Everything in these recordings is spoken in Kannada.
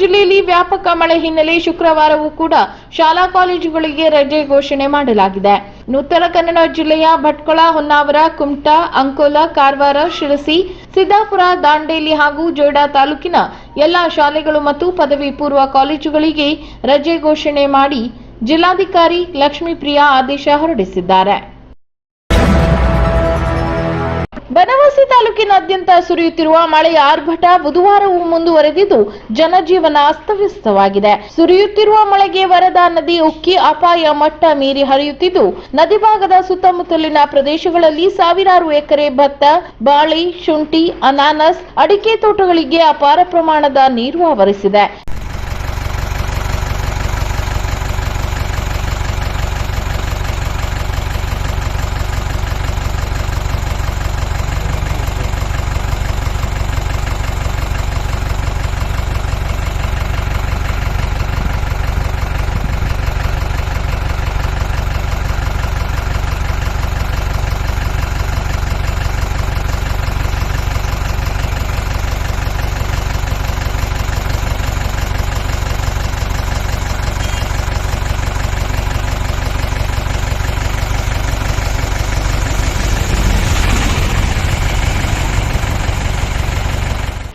ಜಿಲ್ಲೆಯಲ್ಲಿ ವ್ಯಾಪಕ ಮಳೆ ಹಿನ್ನೆಲೆ ಶುಕ್ರವಾರವೂ ಕೂಡ ಶಾಲಾ ಕಾಲೇಜುಗಳಿಗೆ ರಜೆ ಘೋಷಣೆ ಮಾಡಲಾಗಿದೆ. ಉತ್ತರ ಕನ್ನಡ ಜಿಲ್ಲೆಯ ಭಟ್ಕಳ, ಹೊನ್ನಾವರ, ಕುಮಟಾ, ಅಂಕೋಲಾ, ಕಾರವಾರ, ಶಿರಸಿ, ಸಿದ್ದಾಪುರ, ದಾಂಡೇಲಿ ಹಾಗೂ ಜೋಡಾ ತಾಲೂಕಿನ ಎಲ್ಲಾ ಶಾಲೆಗಳು ಮತ್ತು ಪದವಿ ಪೂರ್ವ ಕಾಲೇಜುಗಳಿಗೆ ರಜೆ ಘೋಷಣೆ ಮಾಡಿ ಜಿಲ್ಲಾಧಿಕಾರಿ ಲಕ್ಷ್ಮೀಪ್ರಿಯಾ ಆದೇಶ ಹೊರಡಿಸಿದ್ದಾರೆ. ತಾಲೂಕಿನಾದ್ಯಂತ ಸುರಿಯುತ್ತಿರುವ ಮಳೆಯ ಆರ್ಭಟ ಬುಧವಾರವೂ ಮುಂದುವರೆದಿದ್ದು, ಜನಜೀವನ ಅಸ್ತವ್ಯಸ್ತವಾಗಿದೆ. ಸುರಿಯುತ್ತಿರುವ ಮಳೆಗೆ ವರದಾ ನದಿ ಉಕ್ಕಿ ಅಪಾಯ ಮಟ್ಟ ಮೀರಿ ಹರಿಯುತ್ತಿದ್ದು, ನದಿ ಭಾಗದ ಸುತ್ತಮುತ್ತಲಿನ ಪ್ರದೇಶಗಳಲ್ಲಿ ಸಾವಿರಾರು ಎಕರೆ ಭತ್ತ, ಬಾಳೆ, ಶುಂಠಿ, ಅನಾನಸ್, ಅಡಿಕೆ ತೋಟಗಳಿಗೆ ಅಪಾರ ಪ್ರಮಾಣದ ನೀರು ಆವರಿಸಿದೆ.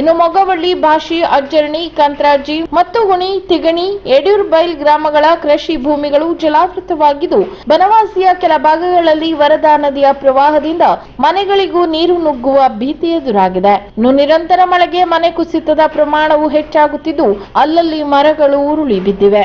ಇನ್ನು ಮೊಗವಳ್ಳಿ, ಭಾಷಿ, ಅಜ್ಜರಣಿ, ಕಂತ್ರಾಜಿ ಮತ್ತು ಹುಣಿ, ತಿಗಣಿ ಯಡಿಯೂರ್ಬೈಲ್ ಗ್ರಾಮಗಳ ಕೃಷಿ ಭೂಮಿಗಳು ಜಲಾವೃತವಾಗಿದ್ದು, ಬನವಾಸಿಯ ಕೆಲ ಭಾಗಗಳಲ್ಲಿ ವರದಾ ನದಿಯ ಪ್ರವಾಹದಿಂದ ಮನೆಗಳಿಗೂ ನೀರು ನುಗ್ಗುವ ಭೀತಿ ಎದುರಾಗಿದೆ. ಇನ್ನು ನಿರಂತರ ಮಳೆಗೆ ಮನೆ ಕುಸಿತದ ಪ್ರಮಾಣವು ಹೆಚ್ಚಾಗುತ್ತಿದ್ದು, ಅಲ್ಲಲ್ಲಿ ಮರಗಳು ಉರುಳಿ ಬಿದ್ದಿವೆ.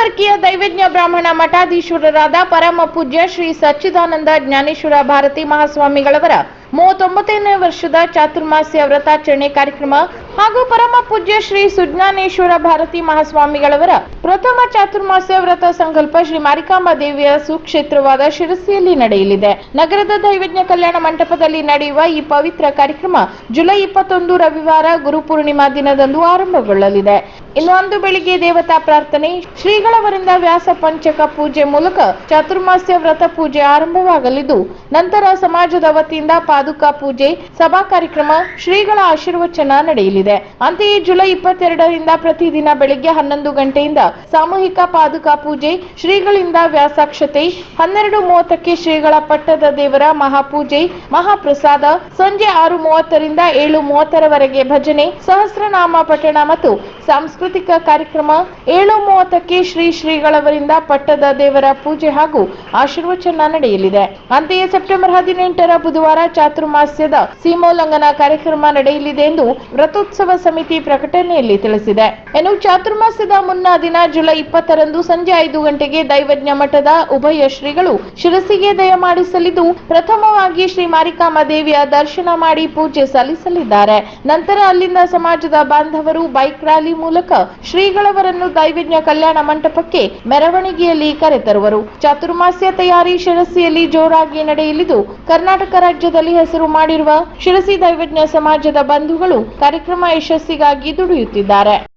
ಶ್ರೀ ಕರ್ಕಿಯ ದೈವಜ್ಞ ಬ್ರಾಹ್ಮಣ ಮಠಾಧೀಶ್ವರರಾದ ಪರಮ ಪೂಜ್ಯ ಶ್ರೀ ಸಚ್ಚಿದಾನಂದ ಜ್ಞಾನೇಶ್ವರ ಭಾರತಿ ಮಹಾಸ್ವಾಮಿಗಳವರ ಮೂವತ್ತೊಂಬತ್ತನೇ ವರ್ಷದ ಚಾತುರ್ಮಾಸ್ಯ ವ್ರತಾಚರಣೆ ಕಾರ್ಯಕ್ರಮ ಹಾಗೂ ಪರಮ ಪೂಜ್ಯ ಶ್ರೀ ಸುಜ್ಞಾನೇಶ್ವರ ಭಾರತಿ ಮಹಾಸ್ವಾಮಿಗಳವರ ಪ್ರಥಮ ಚಾತುರ್ಮಾಸ್ಯ ವ್ರತ ಸಂಕಲ್ಪ ಶ್ರೀ ಮಾರಿಕಾಂಬಾ ದೇವಿಯ ಸುಕ್ಷೇತ್ರವಾದ ಶಿರಸಿಯಲ್ಲಿ ನಡೆಯಲಿದೆ. ನಗರದ ದೈವಜ್ಞ ಕಲ್ಯಾಣ ಮಂಟಪದಲ್ಲಿ ನಡೆಯುವ ಈ ಪವಿತ್ರ ಕಾರ್ಯಕ್ರಮ ಜುಲೈ ಇಪ್ಪತ್ತೊಂದು ರವಿವಾರ ಗುರುಪೂರ್ಣಿಮಾ ದಿನದಂದು ಆರಂಭಗೊಳ್ಳಲಿದೆ. ಇನ್ನು ಅಂದು ಬೆಳಿಗ್ಗೆ ದೇವತಾ ಪ್ರಾರ್ಥನೆ, ಶ್ರೀಗಳವರಿಂದ ವ್ಯಾಸ ಪಂಚಕ ಪೂಜೆ ಮೂಲಕ ಚಾತುರ್ಮಾಸ್ಯ ವ್ರತ ಪೂಜೆ ಆರಂಭವಾಗಲಿದ್ದು, ನಂತರ ಸಮಾಜದ ವತಿಯಿಂದ ಪಾದುಕಾ ಪೂಜೆ, ಸಭಾ ಕಾರ್ಯಕ್ರಮ, ಶ್ರೀಗಳ ಆಶೀರ್ವಚನ ನಡೆಯಲಿದೆ. ಅಂತೆಯೇ ಜುಲೈ ಇಪ್ಪತ್ತೆರಡರಿಂದ ಪ್ರತಿದಿನ ಬೆಳಿಗ್ಗೆ ಹನ್ನೊಂದು ಗಂಟೆಯಿಂದ ಸಾಮೂಹಿಕ ಪಾದುಕಾ ಪೂಜೆ, ಶ್ರೀಗಳಿಂದ ವ್ಯಾಸಾಕ್ಷತೆ, ಹನ್ನೆರಡು ಮೂವತ್ತಕ್ಕೆ ಶ್ರೀಗಳ ಪಟ್ಟದ ದೇವರ ಮಹಾಪೂಜೆ, ಮಹಾಪ್ರಸಾದ, ಸಂಜೆ ಆರು ಮೂವತ್ತರಿಂದ ಏಳು ಮೂವತ್ತರವರೆಗೆ ಭಜನೆ, ಸಹಸ್ರನಾಮ ಪಠಣ ಮತ್ತು ಸಾಂಸ್ಕೃತಿಕ ಕಾರ್ಯಕ್ರಮ ಏಳು ಮೂವತ್ತಕ್ಕೆ ಶ್ರೀ ಶ್ರೀಗಳವರಿಂದ ಪಟ್ಟದ ದೇವರ ಪೂಜೆ ಹಾಗೂ ಆಶೀರ್ವಚನ ನಡೆಯಲಿದೆ. ಅಂತೆಯೇ ಸೆಪ್ಟೆಂಬರ್ ಹದಿನೆಂಟರ ಬುಧವಾರ ಚಾತುರ್ಮಾಸ್ಯದ ಸೀಮೋಲ್ಲಂಘನ ಕಾರ್ಯಕ್ರಮ ನಡೆಯಲಿದೆ ಎಂದು ವ್ರತೋತ್ಸವ ಸಮಿತಿ ಪ್ರಕಟಣೆಯಲ್ಲಿ ತಿಳಿಸಿದೆ. ಇನ್ನು ಚಾತುರ್ಮಾಸ್ಯದ ಮುನ್ನಾ ದಿನ ಜುಲೈ ಇಪ್ಪತ್ತರಂದು ಸಂಜೆ ಐದು ಗಂಟೆಗೆ ದೈವಜ್ಞ ಮಠದ ಉಭಯ ಶ್ರೀಗಳು ಶಿರಸಿಗೆ ದಯ ಮಾಡಿಸಲಿದ್ದು, ಪ್ರಥಮವಾಗಿ ಶ್ರೀ ಮಾರಿಕಾಮಾ ದೇವಿಯ ದರ್ಶನ ಮಾಡಿ ಪೂಜೆ ಸಲ್ಲಿಸಲಿದ್ದಾರೆ. ನಂತರ ಅಲ್ಲಿಂದ ಸಮಾಜದ ಬಾಂಧವರು ಬೈಕ್ ರ್ಯಾಲಿ ಮೂಲಕ ಶ್ರೀಗಳವರನ್ನು ದೈವಜ್ಞ ಕಲ್ಯಾಣ ಮಂಟಪಕ್ಕೆ ಮೆರವಣಿಗೆಯಲ್ಲಿ ಕರೆತರುವರು. ಚಾತುರ್ಮಾಸ್ಯ ತಯಾರಿ ಶಿರಸಿಯಲ್ಲಿ ಜೋರಾಗಿ ನಡೆಯಲಿದ್ದು, ಕರ್ನಾಟಕ ರಾಜ್ಯದಲ್ಲಿ ಹೆಸರು ಮಾಡಿರುವ ಶಿರಸಿ ದೈವಜ್ಞ ಸಮಾಜದ ಬಂಧುಗಳು ಕಾರ್ಯಕ್ರಮ ಯಶಸ್ಸಿಗಾಗಿ ದುಡಿಯುತ್ತಿದ್ದಾರೆ.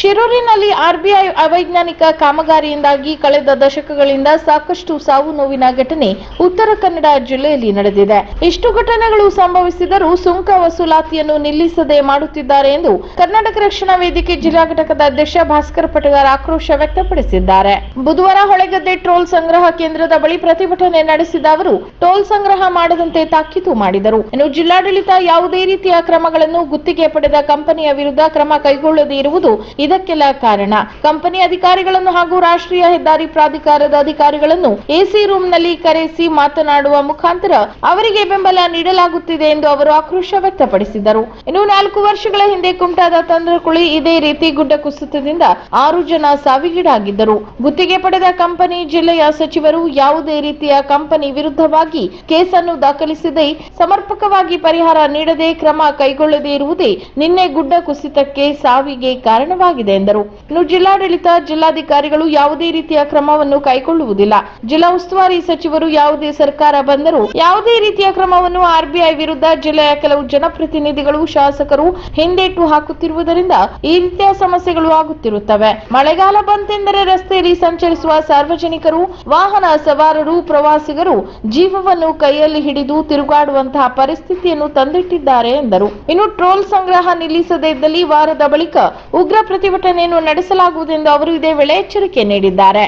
ಶಿರೂರಿನಲ್ಲಿ ಆರ್ಬಿಐ ಅವೈಜ್ಞಾನಿಕ ಕಾಮಗಾರಿಯಿಂದಾಗಿ ಕಳೆದ ದಶಕಗಳಿಂದ ಸಾಕಷ್ಟು ಸಾವು ನೋವಿನ ಘಟನೆ ಉತ್ತರ ಕನ್ನಡ ಜಿಲ್ಲೆಯಲ್ಲಿ ನಡೆದಿದೆ. ಇಷ್ಟು ಘಟನೆಗಳು ಸಂಭವಿಸಿದರೂ ಸುಂಕ ವಸೂಲಾತಿಯನ್ನು ನಿಲ್ಲಿಸದೆ ಮಾಡುತ್ತಿದ್ದಾರೆ ಎಂದು ಕರ್ನಾಟಕ ರಕ್ಷಣಾ ವೇದಿಕೆ ಜಿಲ್ಲಾ ಘಟಕದ ಅಧ್ಯಕ್ಷ ಭಾಸ್ಕರ್ ಪಟಗಾರ್ ಆಕ್ರೋಶ ವ್ಯಕ್ತಪಡಿಸಿದ್ದಾರೆ. ಬುಧವಾರ ಹೊಳೆಗದ್ದೆ ಟೋಲ್ ಸಂಗ್ರಹ ಕೇಂದ್ರದ ಬಳಿ ಪ್ರತಿಭಟನೆ ನಡೆಸಿದ ಅವರು, ಟೋಲ್ ಸಂಗ್ರಹ ಮಾಡದಂತೆ ತಾಕೀತು ಮಾಡಿದರು. ಇನ್ನು ಜಿಲ್ಲಾಡಳಿತ ಯಾವುದೇ ರೀತಿಯ ಕ್ರಮಗಳನ್ನು ಗುತ್ತಿಗೆ ಪಡೆದ ಕಂಪನಿಯ ವಿರುದ್ಧ ಕ್ರಮ ಕೈಗೊಳ್ಳದೇ ಇರುವುದು ಇದಕ್ಕೆಲ್ಲ ಕಾರಣ ಕಂಪನಿ ಅಧಿಕಾರಿಗಳನ್ನು ಹಾಗೂ ರಾಷ್ಟ್ರೀಯ ಹೆದ್ದಾರಿ ಪ್ರಾಧಿಕಾರದ ಅಧಿಕಾರಿಗಳನ್ನು ಎಸಿ ರೂಮ್ನಲ್ಲಿ ಕರೆಸಿ ಮಾತನಾಡುವ ಮುಖಾಂತರ ಅವರಿಗೆ ಬೆಂಬಲ ನೀಡಲಾಗುತ್ತಿದೆ ಎಂದು ಅವರು ಆಕ್ರೋಶ ವ್ಯಕ್ತಪಡಿಸಿದರು. ಇನ್ನು ನಾಲ್ಕು ವರ್ಷಗಳ ಹಿಂದೆ ಕುಮಟಾದ ತಂದ್ರಕುಳಿ ಇದೇ ರೀತಿ ಗುಡ್ಡ ಕುಸಿತದಿಂದ ಆರು ಜನ ಸಾವಿಗೀಡಾಗಿದ್ದರು. ಗುತ್ತಿಗೆ ಪಡೆದ ಕಂಪನಿ ಜಿಲ್ಲೆಯ ಸಚಿವರು ಯಾವುದೇ ರೀತಿಯ ಕಂಪನಿ ವಿರುದ್ಧವಾಗಿ ಕೇಸನ್ನು ದಾಖಲಿಸದೆ ಸಮರ್ಪಕವಾಗಿ ಪರಿಹಾರ ನೀಡದೆ ಕ್ರಮ ಕೈಗೊಳ್ಳದೇ ಇರುವುದೇ ನಿನ್ನೆ ಗುಡ್ಡ ಕುಸಿತಕ್ಕೆ ಸಾವಿಗೆ ಕಾರಣವಾಗಿದೆ. ಎಂದರು. ಇನ್ನು ಜಿಲ್ಲಾಡಳಿತ, ಜಿಲ್ಲಾಧಿಕಾರಿಗಳು ಯಾವುದೇ ರೀತಿಯ ಕ್ರಮವನ್ನು ಕೈಗೊಳ್ಳುವುದಿಲ್ಲ. ಜಿಲ್ಲಾ ಉಸ್ತುವಾರಿ ಸಚಿವರು ಯಾವುದೇ ಸರ್ಕಾರ ಬಂದರೂ ಯಾವುದೇ ರೀತಿಯ ಕ್ರಮವನ್ನು ಆರ್ಬಿಐ ವಿರುದ್ಧ ಜಿಲ್ಲೆಯ ಕೆಲವು ಜನಪ್ರತಿನಿಧಿಗಳು, ಶಾಸಕರು ಹಿಂದೇಟು ಹಾಕುತ್ತಿರುವುದರಿಂದ ಈ ರೀತಿಯ ಸಮಸ್ಯೆಗಳು ಆಗುತ್ತಿರುತ್ತವೆ. ಮಳೆಗಾಲ ಬಂತೆಂದರೆ ರಸ್ತೆಯಲ್ಲಿ ಸಂಚರಿಸುವ ಸಾರ್ವಜನಿಕರು, ವಾಹನ ಸವಾರರು, ಪ್ರವಾಸಿಗರು ಜೀವವನ್ನು ಕೈಯಲ್ಲಿ ಹಿಡಿದು ತಿರುಗಾಡುವಂತಹ ಪರಿಸ್ಥಿತಿಯನ್ನು ತಂದಿಟ್ಟಿದ್ದಾರೆ ಎಂದರು. ಇನ್ನು ಟ್ರೋಲ್ ಸಂಗ್ರಹ ನಿಲ್ಲಿಸದೇ ಇದ್ದಲ್ಲಿ ವಾರದ ಬಳಿಕ ಉಗ್ರ ಪ್ರತಿಭಟನೆಯನ್ನು ನಡೆಸಲಾಗುವುದೆಂದು ಅವರು ಇದೇ ವೇಳೆ ಎಚ್ಚರಿಕೆ ನೀಡಿದ್ದಾರೆ.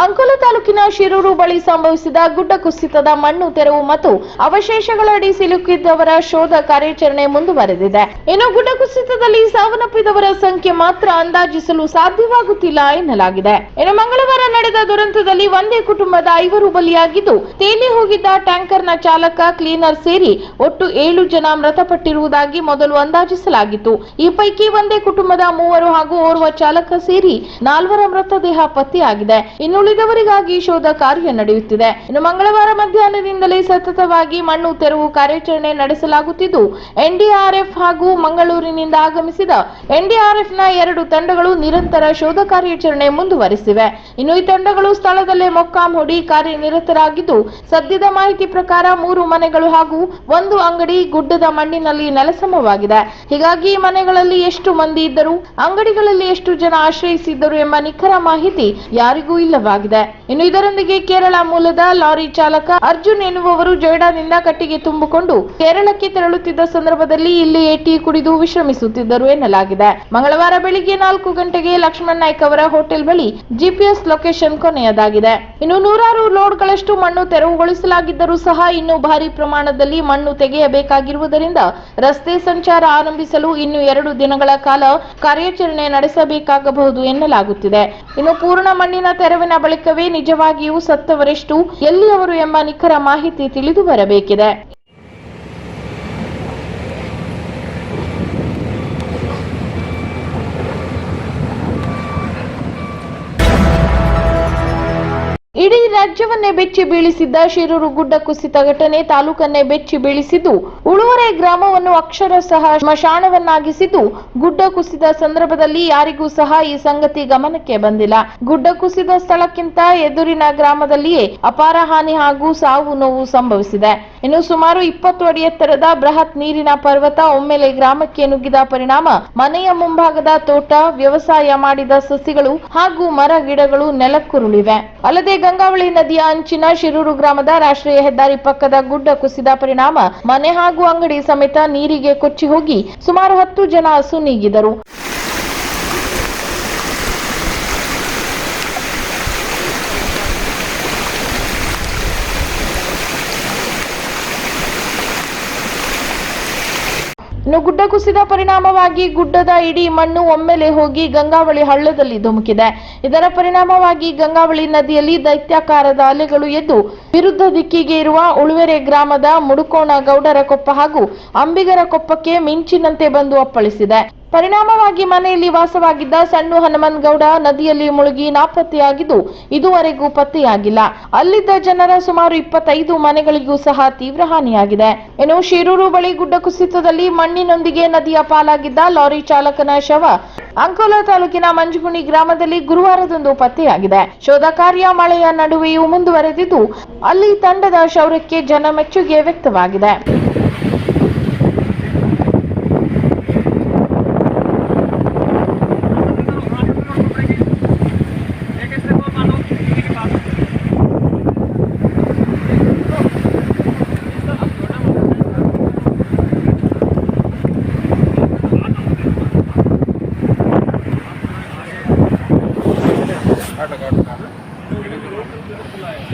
ಅಂಕೋಲ ತಾಲೂಕಿನ ಶಿರೂರು ಬಳಿ ಸಂಭವಿಸಿದ ಗುಡ್ಡ ಕುಸಿತದ ಮಣ್ಣು ತೆರವು ಮತ್ತು ಅವಶೇಷಗಳಡಿ ಸಿಲುಕಿದ್ದವರ ಶೋಧ ಕಾರ್ಯಾಚರಣೆ ಮುಂದುವರೆದಿದೆ. ಇನ್ನು ಗುಡ್ಡ ಕುಸಿತದಲ್ಲಿ ಸಾವನ್ನಪ್ಪಿದವರ ಸಂಖ್ಯೆ ಮಾತ್ರ ಅಂದಾಜಿಸಲು ಸಾಧ್ಯವಾಗುತ್ತಿಲ್ಲ ಎನ್ನಲಾಗಿದೆ. ಇನ್ನು ಮಂಗಳವಾರ ನಡೆದ ದುರಂತದಲ್ಲಿ ಒಂದೇ ಕುಟುಂಬದ ಐವರು ಬಲಿಯಾಗಿದ್ದು, ತೇಲಿ ಹೋಗಿದ್ದ ಟ್ಯಾಂಕರ್ನ ಚಾಲಕ, ಕ್ಲೀನರ್ ಸೇರಿ ಒಟ್ಟು ಏಳು ಜನ ಮೃತಪಟ್ಟಿರುವುದಾಗಿ ಮೊದಲು ಅಂದಾಜಿಸಲಾಗಿತ್ತು. ಈ ಪೈಕಿ ಒಂದೇ ಕುಟುಂಬದ ಮೂವರು ಹಾಗೂ ಓರ್ವ ಚಾಲಕ ಸೇರಿ ನಾಲ್ವರ ಮೃತದೇಹ ಪತ್ತೆಯಾಗಿದೆ. ಇನ್ನುಳಿದವರಿಗಾಗಿ ಶೋಧ ಕಾರ್ಯ ನಡೆಯುತ್ತಿದೆ. ಇನ್ನು ಮಂಗಳವಾರ ಮಧ್ಯಾಹ್ನದಿಂದಲೇ ಸತತವಾಗಿ ಮಣ್ಣು, ತೆರವು ಕಾರ್ಯಾಚರಣೆ ನಡೆಸಲಾಗುತ್ತಿದ್ದು, ಎನ್ಡಿಆರ್ಎಫ್ ಹಾಗೂ ಮಂಗಳೂರಿನಿಂದ ಆಗಮಿಸಿದ ಎನ್ಡಿಆರ್ಎಫ್ನ ಎರಡು ತಂಡಗಳು ನಿರಂತರ ಶೋಧ ಕಾರ್ಯಾಚರಣೆ ಮುಂದುವರೆಸಿವೆ. ಇನ್ನು ಈ ತಂಡಗಳು ಸ್ಥಳದಲ್ಲೇ ಮೊಕ್ಕಾಂ ಹೊಡಿ ಕಾರ್ಯನಿರತರಾಗಿದ್ದು, ಸದ್ಯದ ಮಾಹಿತಿ ಪ್ರಕಾರ ಮೂರು ಮನೆಗಳು ಹಾಗೂ ಒಂದು ಅಂಗಡಿ ಗುಡ್ಡದ ಮಣ್ಣಿನಲ್ಲಿ ನೆಲಸಮವಾಗಿದೆ. ಹೀಗಾಗಿ ಮನೆಗಳಲ್ಲಿ ಎಷ್ಟು ಮಂದಿ ಇದ್ದರು, ಅಂಗಡಿಗಳಲ್ಲಿ ಎಷ್ಟು ಜನ ಆಶ್ರಯಿಸಿದ್ದರು ಎಂಬ ನಿಖರ ಮಾಹಿತಿ ಯಾರಿಗೂ ಇಲ್ಲವಾಗಿದೆ. ಇನ್ನು ಇದರೊಂದಿಗೆ ಕೇರಳ ಮೂಲದ ಲಾರಿ ಚಾಲಕ ಅರ್ಜುನ್ ಎನ್ನುವವರು ಜೊಯ್ಡಾದಿಂದ ಕಟ್ಟಿಗೆ ತುಂಬಿಕೊಂಡು ಕೇರಳಕ್ಕೆ ತೆರಳುತ್ತಿದ್ದ ಸಂದರ್ಭದಲ್ಲಿ ಇಲ್ಲಿ ಎಟಿ ಕುಡಿದು ವಿಶ್ರಮಿಸುತ್ತಿದ್ದರು ಎನ್ನಲಾಗಿದೆ. ಮಂಗಳವಾರ ಬೆಳಿಗ್ಗೆ ನಾಲ್ಕು ಗಂಟೆಗೆ ಲಕ್ಷ್ಮಣ್ ನಾಯ್ಕ್ ಅವರ ಹೋಟೆಲ್ ಬಳಿ ಜಿಪಿಎಸ್ ಲೊಕೇಶನ್ ಕೊನೆಯದಾಗಿದೆ. ಇನ್ನು ನೂರಾರು ಲೋಡ್ಗಳಷ್ಟು ಮಣ್ಣು ತೆರವುಗೊಳಿಸಲಾಗಿದ್ದರೂ ಸಹ ಇನ್ನೂ ಭಾರಿ ಪ್ರಮಾಣದಲ್ಲಿ ಮಣ್ಣು ತೆಗೆಯಬೇಕಾಗಿರುವುದರಿಂದ ರಸ್ತೆ ಸಂಚಾರ ಆರಂಭಿಸಲು ಇನ್ನು ಎರಡು ದಿನಗಳ ಕಾಲ ಕಾರ್ಯಾಚರಣೆ ನಡೆಸಬೇಕಾಗಬಹುದು ಎನ್ನಲಾಗುತ್ತಿದೆ. ಇನ್ನು ಪೂರ್ಣ ಮಣ್ಣಿನ ತೆರವಿನ ಬಳಿಕವೇ ನಿಜವಾಗಿಯೂ ಸತ್ತವರೆಷ್ಟು ಎಲ್ಲಿಯವರು ಎಂಬ ನಿಖರ ಮಾಹಿತಿ ತಿಳಿದು ಬರಬೇಕಿದೆ. ಇಡೀ ರಾಜ್ಯವನ್ನೇ ಬೆಚ್ಚಿ ಬೀಳಿಸಿದ್ದ ಶಿರೂರು ಗುಡ್ಡ ಕುಸಿತ ಘಟನೆ ತಾಲೂಕನ್ನೇ ಬೆಚ್ಚಿ ಬೀಳಿಸಿದ್ದು. ಉಳುವರೆ ಗ್ರಾಮವನ್ನು ಅಕ್ಷರಶಃ ಸ್ಮಶಾನವನ್ನಾಗಿಸಿದ್ದು ಗುಡ್ಡ ಕುಸಿದ ಸಂದರ್ಭದಲ್ಲಿ ಯಾರಿಗೂ ಸಹ ಈ ಸಂಗತಿ ಗಮನಕ್ಕೆ ಬಂದಿಲ್ಲ. ಗುಡ್ಡ ಕುಸಿದ ಸ್ಥಳಕ್ಕಿಂತ ಎದುರಿನ ಗ್ರಾಮದಲ್ಲಿಯೇ ಅಪಾರ ಹಾನಿ ಹಾಗೂ ಸಾವು ನೋವು ಸಂಭವಿಸಿದೆ. ಇನ್ನು ಸುಮಾರು ಇಪ್ಪತ್ತು ಅಡಿ ಎತ್ತರದ ಬೃಹತ್ ನೀರಿನ ಪರ್ವತ ಒಮ್ಮೆಲೆ ಗ್ರಾಮಕ್ಕೆ ನುಗ್ಗಿದ ಪರಿಣಾಮ, ಮನೆಯ ಮುಂಭಾಗದ ತೋಟ, ವ್ಯವಸಾಯ ಮಾಡಿದ ಸಸಿಗಳು ಹಾಗೂ ಮರ ಗಿಡಗಳು ನೆಲಕ್ಕುರುಳಿವೆ. ಅಲ್ಲದೆ ಗಂಗಾವಳಿ ನದಿಯ ಅಂಚಿನ ಶಿರೂರು ಗ್ರಾಮದ ರಾಷ್ಟ್ರೀಯ ಹೆದ್ದಾರಿ ಪಕ್ಕದ ಗುಡ್ಡ ಕುಸಿದ ಪರಿಣಾಮ, ಮನೆ ಹಾಗೂ ಅಂಗಡಿ ಸಮೇತ ನೀರಿಗೆ ಕೊಚ್ಚಿ ಹೋಗಿ ಸುಮಾರು ಹತ್ತು ಜನ ಹಸು ಇನ್ನು ಗುಡ್ಡ ಕುಸಿದ ಪರಿಣಾಮವಾಗಿ ಗುಡ್ಡದ ಇಡೀ ಮಣ್ಣು ಒಮ್ಮೆಲೆ ಹೋಗಿ ಗಂಗಾವಳಿ ಹಳ್ಳದಲ್ಲಿ ಧುಮುಕಿದೆ. ಇದರ ಪರಿಣಾಮವಾಗಿ ಗಂಗಾವಳಿ ನದಿಯಲ್ಲಿ ದೈತ್ಯಾಕಾರದ ಅಲೆಗಳು ಎದ್ದು ವಿರುದ್ಧ ದಿಕ್ಕಿಗೆ ಇರುವ ಉಳುವೆರೆ ಗ್ರಾಮದ ಮುಡುಕೋಣ ಗೌಡರ ಕೊಪ್ಪ ಹಾಗೂ ಅಂಬಿಗರ ಕೊಪ್ಪಕ್ಕೆ ಮಿಂಚಿನಂತೆ ಬಂದು ಅಪ್ಪಳಿಸಿದೆ. ಪರಿಣಾಮವಾಗಿ ಮನೆಯಲ್ಲಿ ವಾಸವಾಗಿದ್ದ ಸಣ್ಣ ಹನುಮನ್ಗೌಡ ನದಿಯಲ್ಲಿ ಮುಳುಗಿ ನಾಪತ್ತೆಯಾಗಿದ್ದು, ಇದುವರೆಗೂ ಪತ್ತೆಯಾಗಿಲ್ಲ. ಅಲ್ಲಿದ್ದ ಜನರ ಸುಮಾರು ಇಪ್ಪತ್ತೈದು ಮನೆಗಳಿಗೂ ಸಹ ತೀವ್ರ ಹಾನಿಯಾಗಿದೆ. ಇನ್ನು ಶಿರೂರು ಬಳಿ ಗುಡ್ಡ ಕುಸಿತದಲ್ಲಿ ಮಣ್ಣಿನೊಂದಿಗೆ ನದಿಯ ಪಾಲಾಗಿದ್ದ ಲಾರಿ ಚಾಲಕನ ಶವ ಅಂಕೋಲ ತಾಲೂಕಿನ ಮಂಜುಗುಣಿ ಗ್ರಾಮದಲ್ಲಿ ಗುರುವಾರದಂದು ಪತ್ತೆಯಾಗಿದೆ. ಶೋಧ ಕಾರ್ಯ ಮಳೆಯ ನಡುವೆಯೂ ಮುಂದುವರೆದಿದ್ದು, ಅಲ್ಲಿ ತಂಡದ ಶೌರ್ಯಕ್ಕೆ ಜನ ಮೆಚ್ಚುಗೆ ವ್ಯಕ್ತವಾಗಿದೆ.